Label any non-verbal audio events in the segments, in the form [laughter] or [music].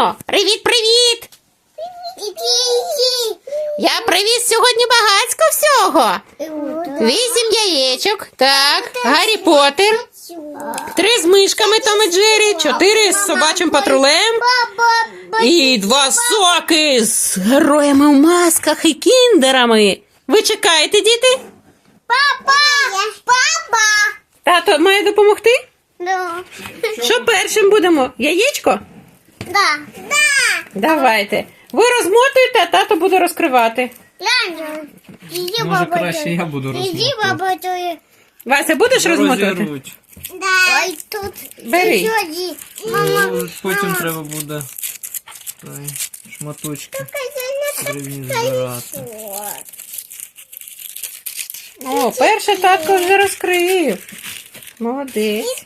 Починаємо. Привіт, привіт! Я привіз сьогодні багацько всього. Вісім яєчок. Так, Гаррі Поттер. Три з мишками Том і Джері, чотири з собачим патрулем. І два соки з героями у масках і кіндерами. Ви чекаєте, діти? Папа! Папа! Тато має допомогти? Да. Що першим будемо? Яєчко? Да. Да. Давайте. Ви розмотуєте, а тато буде розкривати. Иди, Може, краще я буду Иди, розмотувати. баба. Вася, будеш розмотувати? Розірвуть. Да. Ой, тут. Бери. Один. Мама. Ну, Потім треба буде той, шматочки збирати. О, перше татко вже розкрив. Молодець.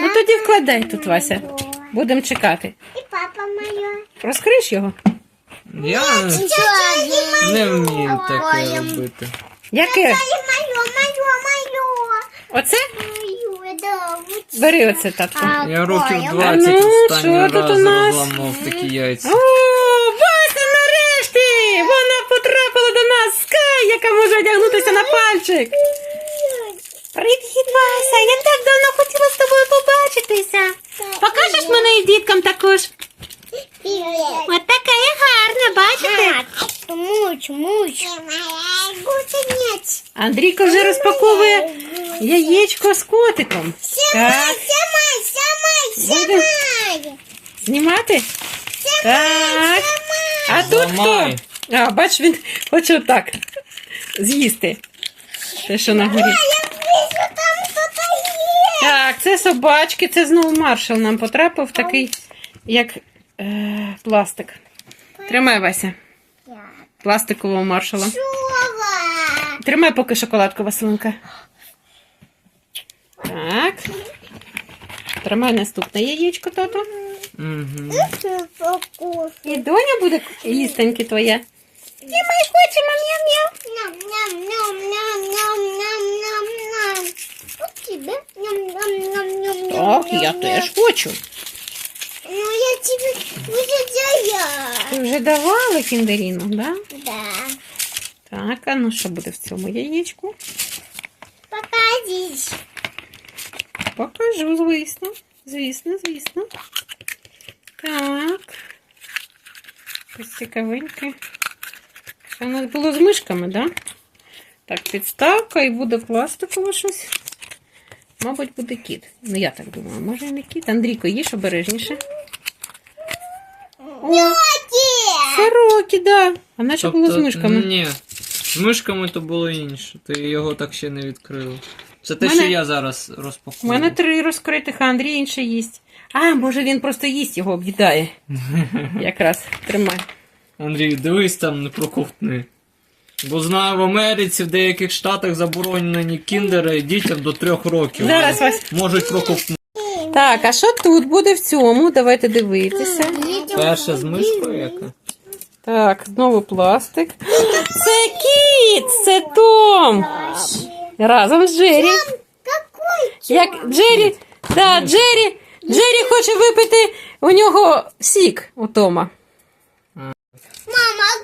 Ну тоді вкладай тут, Вася. Будемо чекати. И папа моя. Розкриєш його? Я не вмію таке робити. Яке? Оце? Бери оце, татко. Я років 20 ну, останній що тут раз у нас? розламав такі яйця. О, Вася, нарешті! Вона потрапила до нас Скай, яка може одягнутися на пальчик. Привіт, Вася! Я так давно хотіла з тобою побачитися. Покажеш мене і діткам також? От така я гарна, бачите? Муч, муч. Андрійко вже розпаковує яєчко з котиком. Так, самай. знімати? Так. А тут хто? А, бач, він хоче отак з'їсти. Те, що на горі. Так, це собачки, це знову маршал нам потрапив такий, як е, пластик. Тримай, Вася, пластикового маршала. Тримай поки шоколадку, Василенка. Так. Тримай наступне яєчко, тато. Угу. І доня буде їстеньки твоя. І ми хочемо м'яу-м'яу. Ням, Ням, Так, я теж хочу. Ну, я тебе выжидаю. Ти вже давала кіндеріну, да? Да. Так, а ну що буде в цьому яєчку? Покажись. Покажу, звісно. Звісно, звісно. Так. Ось цікавеньке. Це у нас було з мишками, да? Так, підставка і буде пластикове щось. Мабуть, буде кіт. Ну, я так думаю, може і не кіт. Андрійко, їж обережніше. О, це да. А наче було з мишками. Ні. З мишками то було інше. Ти його так ще не відкрила. Це те, Мене- що я зараз У розпакую. мене три розкритих, а Андрій інше їсть. А, може він просто їсть його об'їдає. [laughs] Якраз тримай. Андрій, дивись там не проковтни. Бо знаю, в Америці в деяких штатах заборонені кіндери дітям до трьох років. Зараз, Вась. Можуть проковтнути. Так, а що тут буде в цьому? Давайте дивитися. Перша з мишкою яка? Так, знову пластик. Це кіт! Це Том! Разом з Джері. Як Джері. Да, Джері. Джері хоче випити у нього сік у Тома.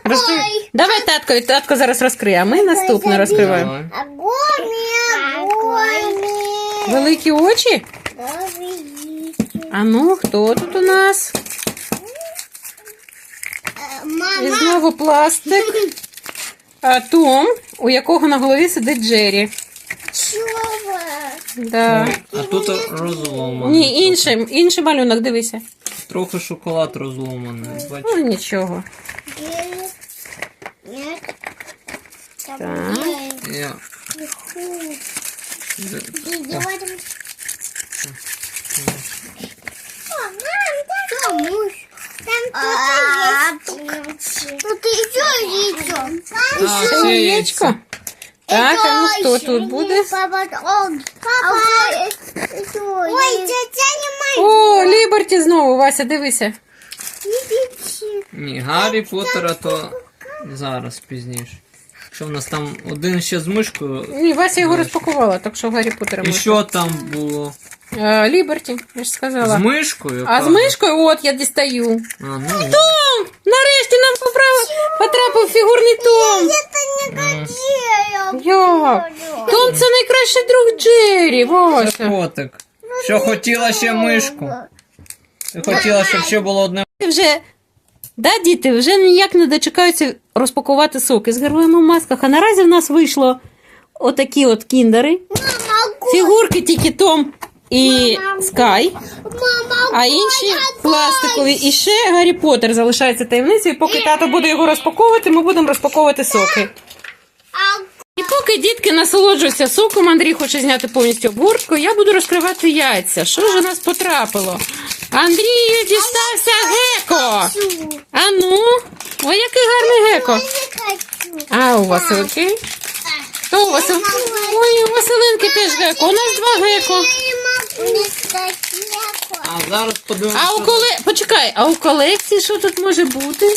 Мама, Розкри... Давай татко, татко зараз розкриє, а ми наступне розкриваємо. Давай. Огонь, огонь. Великі очі? А ну, хто тут у нас? І Мама, знову пластик. А Том, у якого на голові сидить Джері. Да. А тут розломано. Ні, інший, інший малюнок, дивися. Трохи шоколад розломаний. Бачиш? Ну нічого. Нет. Так. Иди в. О, мам, там. Там. Тут еще яйцо. А, Ще ще Так, а ну хто тут буде? Ой, тетя не О, Ліберті знову, Вася, дивися. Ні, Гаррі Поттера то зараз пізніше. Що в нас там один ще з мишкою. Ні, Вася його розпакувала, так що Гаррі Поттера І що там було? Е, Ліберті, я ж сказала. З мишкою? А з мишкою от я дістаю. А, ну, Том! Нарешті нам поправив, потрапив фігурний Том. Як? Том це найкращий друг Джері, це Вася. котик. Що хотіла ще мишку? Хотіла, щоб ще було одне. Вже, да, діти, вже ніяк не дочекаються розпакувати соки з героями в масках. А наразі в нас вийшло отакі от кіндери. Фігурки тільки Том і Скай, а інші пластикові. І ще Гаррі Поттер залишається таємницею. Поки тато буде його розпаковувати, ми будемо розпаковувати соки. І поки дітки насолоджуються соком, Андрій хоче зняти повністю обгортку, я буду розкривати яйця. Що ж у нас потрапило? Андрію дістався геко. А ну, ой, який гарний геко. А у Василки? Хто у Васил? Ой, у Василинки теж геко. У нас два геко. А зараз подивимося. А у коле... Почекай, а у колекції що тут може бути?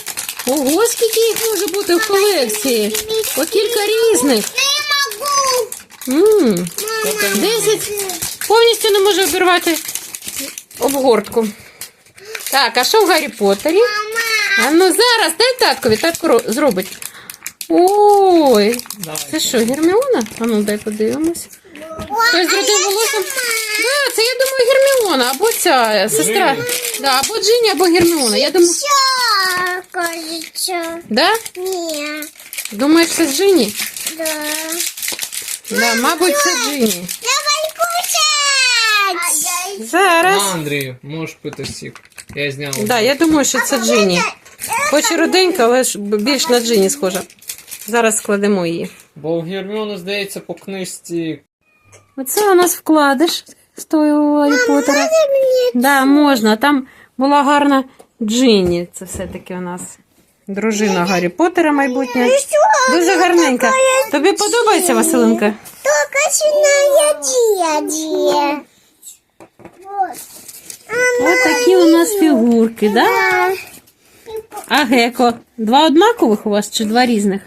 Ого, скільки їх може бути в колекції? По кілька різних. Могу. М, Десять. Повністю не можу обірвати обгортку. Так, а що в Гаррі Поттері? Мама. А ну зараз, дай таткові, татко зробить. Ой, Давай. це що, Герміона? А ну дай подивимось. Хтось зродив волоссям. Да, це я думаю Герміона, або ця сестра. Джині. Да, або Джині, або Герміона. Я думаю, да? Не. Думаєш, це Джині? Да. Да, мабуть, це Джині. Зараз. На, Андрію, можеш пити сік. Я зняв. Да, я думаю, що це Джині. Хоч і руденька, але ж більш на Джині схожа. Зараз складемо її. Бо в Герміону, здається, по книжці. Оце у нас вкладиш з того Гаррі Поттера. Мне Да, можна. Там була гарна Джині. Це все-таки у нас дружина Гаррі Поттера майбутня. Дуже гарненька. Тобі подобається, Василинка? только сильная дядя. Вот. Ось такі у нас фігурки, да? А геко? Два однакових у вас чи два різних?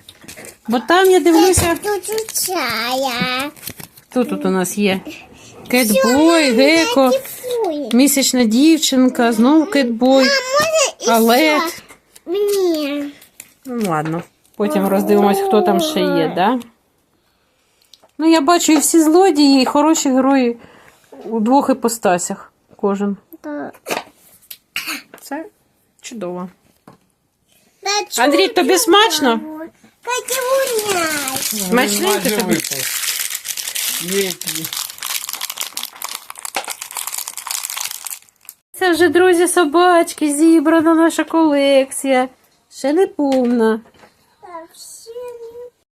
Бо там я дивлюся, Тут чая. хто тут у нас є? Кетбой, геко, місячна дівчинка, знову кетбой, Алет. Мне. Ну ладно, потім роздивимось, хто там ще є, да? Ну, я бачу і всі злодії, і хороші герої у двох іпостасях кожен. Да. Це чудово. Да Андрій, тобі смачно? Смачненько тобі? Це вже, друзі, собачки, зібрана наша колекція. Ще не повна.